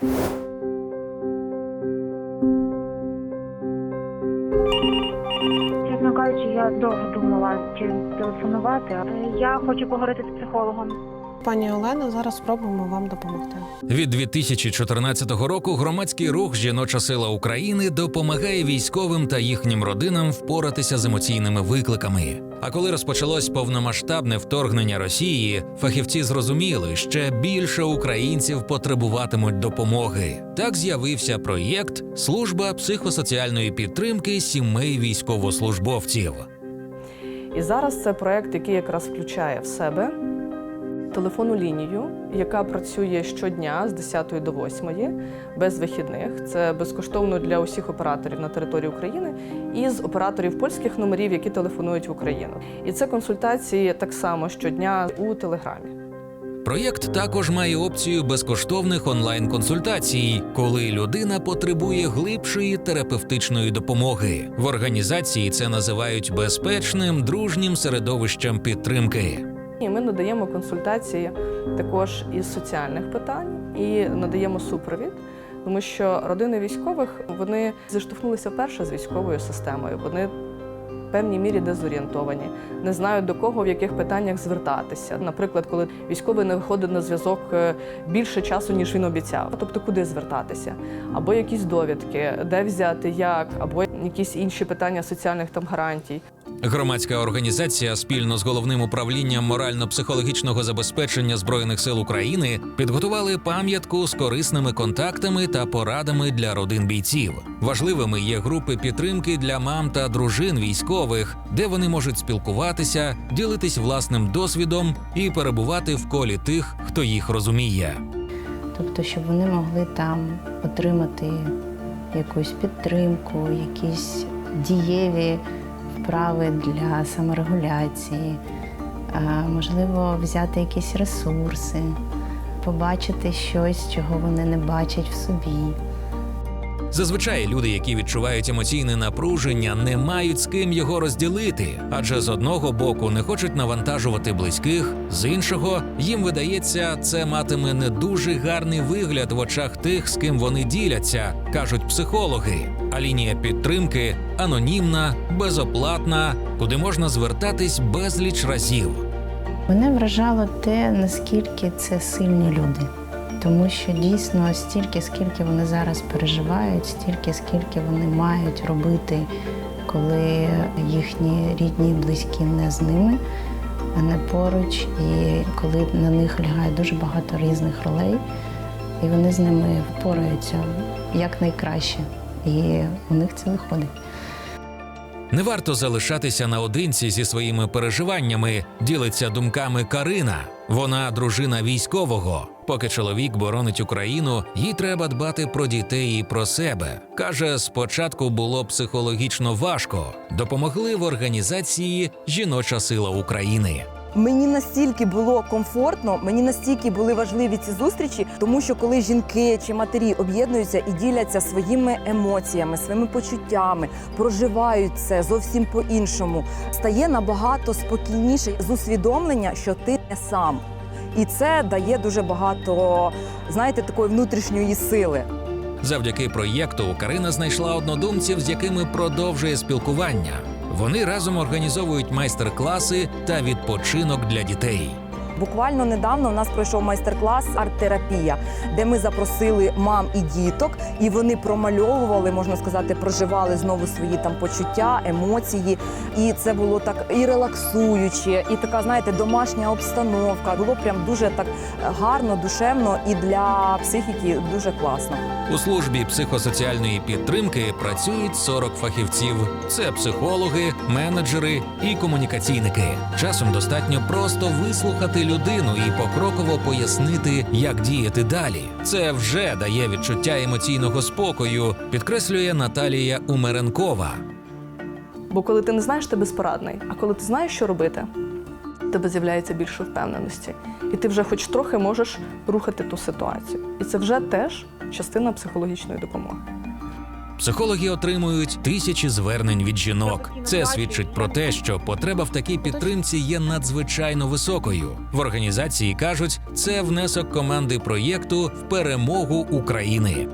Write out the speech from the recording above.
Чесно кажучи, я довго думала, чи телефонувати. Я хочу поговорити з психологом. Пані Олено, зараз спробуємо вам допомогти. Від 2014 року громадський рух Жіноча сила України допомагає військовим та їхнім родинам впоратися з емоційними викликами. А коли розпочалось повномасштабне вторгнення Росії, фахівці зрозуміли, ще більше українців потребуватимуть допомоги. Так з'явився проєкт Служба психосоціальної підтримки сімей військовослужбовців. І зараз це проект, який якраз включає в себе телефонну лінію, яка працює щодня з 10 до 8, без вихідних. Це безкоштовно для усіх операторів на території України і з операторів польських номерів, які телефонують в Україну. І це консультації так само щодня у Телеграмі. Проєкт також має опцію безкоштовних онлайн-консультацій, коли людина потребує глибшої терапевтичної допомоги. В організації це називають безпечним дружнім середовищем підтримки. І ми надаємо консультації також із соціальних питань і надаємо супровід, тому що родини військових вони зіштовхнулися вперше з військовою системою. Вони в певній мірі дезорієнтовані, не знають до кого в яких питаннях звертатися. Наприклад, коли військовий не виходить на зв'язок е, більше часу, ніж він обіцяв, тобто куди звертатися, або якісь довідки, де взяти, як, або якісь інші питання соціальних там гарантій. Громадська організація спільно з головним управлінням морально-психологічного забезпечення збройних сил України підготували пам'ятку з корисними контактами та порадами для родин бійців. Важливими є групи підтримки для мам та дружин військових, де вони можуть спілкуватися, ділитись власним досвідом і перебувати в колі тих, хто їх розуміє. Тобто, щоб вони могли там отримати якусь підтримку, якісь дієві вправи для саморегуляції, можливо, взяти якісь ресурси, побачити щось, чого вони не бачать в собі. Зазвичай люди, які відчувають емоційне напруження, не мають з ким його розділити, адже з одного боку не хочуть навантажувати близьких, з іншого їм видається, це матиме не дуже гарний вигляд в очах тих, з ким вони діляться, кажуть психологи. А лінія підтримки анонімна, безоплатна, куди можна звертатись безліч разів. Мене вражало те, наскільки це сильні люди. Тому що дійсно стільки, скільки вони зараз переживають, стільки, скільки вони мають робити, коли їхні рідні близькі не з ними, а не поруч, і коли на них лягає дуже багато різних ролей, і вони з ними впораються якнайкраще. І у них це виходить. Не варто залишатися наодинці зі своїми переживаннями, ділиться думками Карина. Вона дружина військового. Поки чоловік боронить Україну, їй треба дбати про дітей і про себе. Каже, спочатку було психологічно важко. Допомогли в організації Жіноча сила України. Мені настільки було комфортно, мені настільки були важливі ці зустрічі, тому що коли жінки чи матері об'єднуються і діляться своїми емоціями, своїми почуттями, проживають це зовсім по-іншому, стає набагато спокійніше з усвідомлення, що ти не сам. І це дає дуже багато, знаєте, такої внутрішньої сили. Завдяки проєкту Карина знайшла однодумців, з якими продовжує спілкування. Вони разом організовують майстер-класи та відпочинок для дітей. Буквально недавно у нас пройшов майстер-клас арт-терапія, де ми запросили мам і діток, і вони промальовували, можна сказати, проживали знову свої там почуття, емоції. І це було так і релаксуюче, і така, знаєте, домашня обстановка. Було прям дуже так гарно, душевно і для психіки дуже класно. У службі психосоціальної підтримки працюють 40 фахівців. Це психологи, менеджери і комунікаційники. Часом достатньо просто вислухати людину і покроково пояснити, як діяти далі. Це вже дає відчуття емоційного спокою, підкреслює Наталія Умеренкова. Бо коли ти не знаєш, ти безпорадний. А коли ти знаєш, що робити, в тебе з'являється більше впевненості. І ти вже хоч трохи можеш рухати ту ситуацію. І це вже теж частина психологічної допомоги. Психологи отримують тисячі звернень від жінок. Це свідчить про те, що потреба в такій підтримці є надзвичайно високою. В організації кажуть, це внесок команди проєкту в перемогу України.